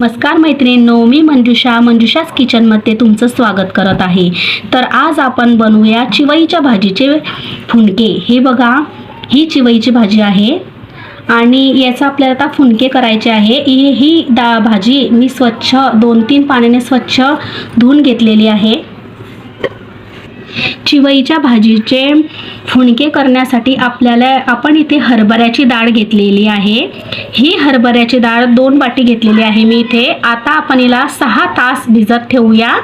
नमस्कार मैत्रिणींनो मी मंजुषा मंजुषाच किचनमध्ये तुमचं स्वागत करत आहे. तर आज आपण बनवूया चिवईच्या भाजीचे फुणके. हे बघा ही चिवईची भाजी आहे आणि याचा आपल्याला आता फुणके करायचे आहे. ही ही डा भाजी मी स्वच्छ दोन तीन पाण्याने स्वच्छ धुवून घेतलेली आहे. चिवईच्या भाजीचे फुणके करण्यासाठी आपल्याला आपण इथे हरभऱ्याची डाळ घेतलेली आहे. ही हरभऱ्याची डाळ दोन वाटी घेतलेली आहे मी इथे. आता आपण हिला सहा तास भिजत ठेवूया.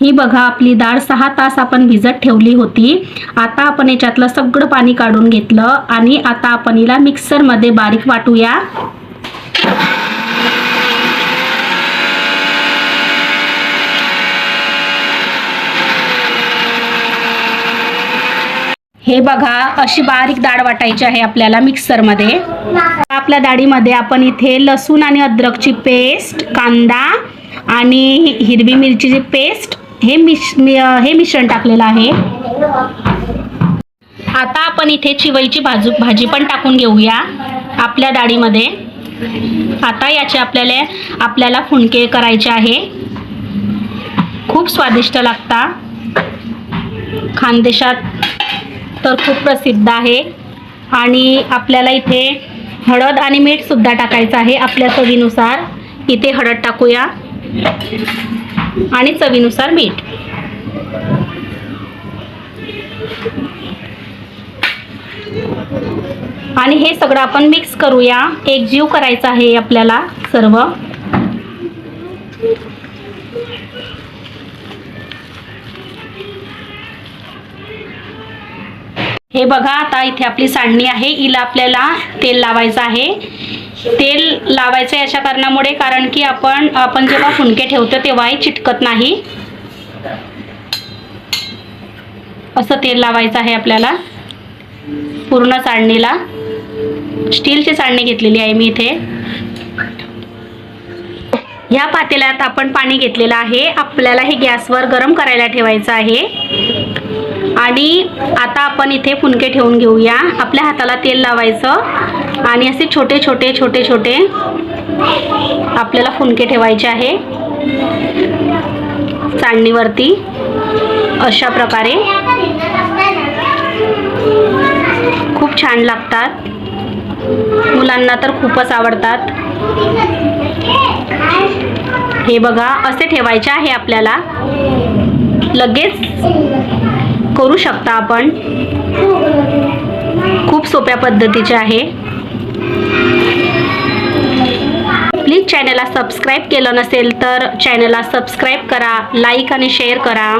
ही बघा आपली डाळ सहा तास आपण भिजत ठेवली होती. आता आपण याच्यातलं सगळं पाणी काढून घेतलं आणि आता आपण हिला मिक्सरमध्ये बारीक वाटूया. हे बघा अशी बारीक डाळ वाटायची आहे आपल्याला मिक्सरमध्ये. आपल्या डाळीमध्ये आपण इथे लसूण आणि अद्रकची पेस्ट कांदा आणि हिरवी मिरचीची पेस्ट हे मिश हे मिश्रण टाकलेलं आहे. आता आपण इथे चिवईची भाजू भाजी पण टाकून घेऊया आपल्या डाळीमध्ये आता याचे आपल्याला आपल्याला फुणके करायचे आहे. खूप स्वादिष्ट लागता. खानदेशात तर खूप प्रसिद्ध आहे. आणि आपल्याला इथे हळद आणि मीठ सुद्धा टाकायचं आहे आपल्या चवीनुसार. इथे हळद टाकूया. आणि चवीनुसार मीठ. आणि हे सगळं आपण मिक्स करूया. एक जीव करायचा आहे आपल्याला सर्व. हे बघा आता इथे आपली सांडणी आहे. हिला आपल्याला तेल लावायचं आहे. तेल लावायचं याच्या कारणामुळे कारण की आपण आपण जेव्हा फुणके ठेवतो तेव्हाही चिटकत नाही. असं तेल लावायचं आहे आपल्याला पूर्ण सांडणीला. स्टीलची सांडणी घेतलेली आहे मी इथे. ह्या पातेल्यात आपण पाणी घेतलेलं आहे. आपल्याला हे गॅसवर गरम करायला ठेवायचं आहे. आणि आता आपण इथे फुनके ठेवून घेऊया. आपल्या हाताला तेल लावायचं आणि असे छोटे छोटे छोटे छोटे आपल्याला फुनके ठेवायचे आहे. चाळणीवरती अशा प्रकारे. खूप छान लागतात. मुलांना तर खूपच आवडतात. हे बघा असे ठेवायचे आहे आपल्याला. लगेच करू शकता आपण. खूप सोप्या पद्धतीचे आहे. प्लीज चॅनलला सबस्क्राईब केलं नसेल तर चॅनलला सबस्क्राईब करा लाईक आणि शेअर करा.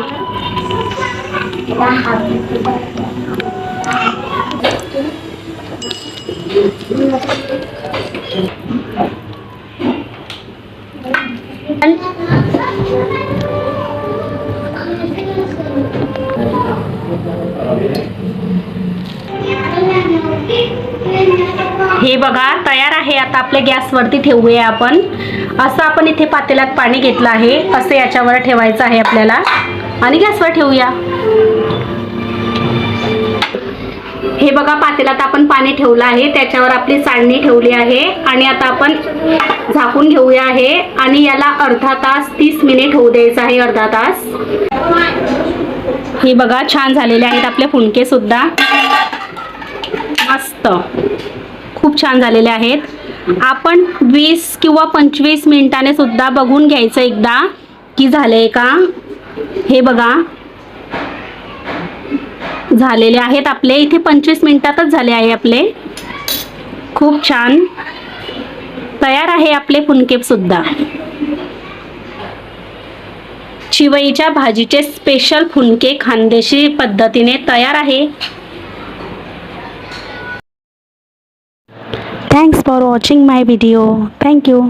हे बघा तयार आहे. आता आपल्या गॅसवरती ठेवूया आपण. असं आपण इथे पातेल्यात पाणी घेतलं आहे. असं याच्यावर ठेवायचं आहे आपल्याला. आणि गॅसवर ठेवूया. हे बघा पातेल्यात आपण पाणी ठेवलं आहे. त्याच्यावर आपली चाळणी ठेवली आहे. आणि आता आपण झाकून घेऊया आहे. आणि याला अर्धा तास तीस मिनिट होऊ द्यायचं आहे अर्धा तास. हे बघा छान झालेले आहेत आपले फुणके सुद्धा. मस्त. खूप छान झालेले आहेत. आपण वीस किंवा पंचवीस मिनिटाने सुद्धा बघून घ्यायचं एकदा. की झाले का? हे बघा. झालेले आहेत आपले. इथे पंचवीस मिनिटातच झाले आहे आपले. खूप छान. तयार आहे आपले फुनकेप सुद्धा. शिवई के भाजी के स्पेशल फुलके खानदेशी पद्धतीने तैयार है thanks for watching my thank you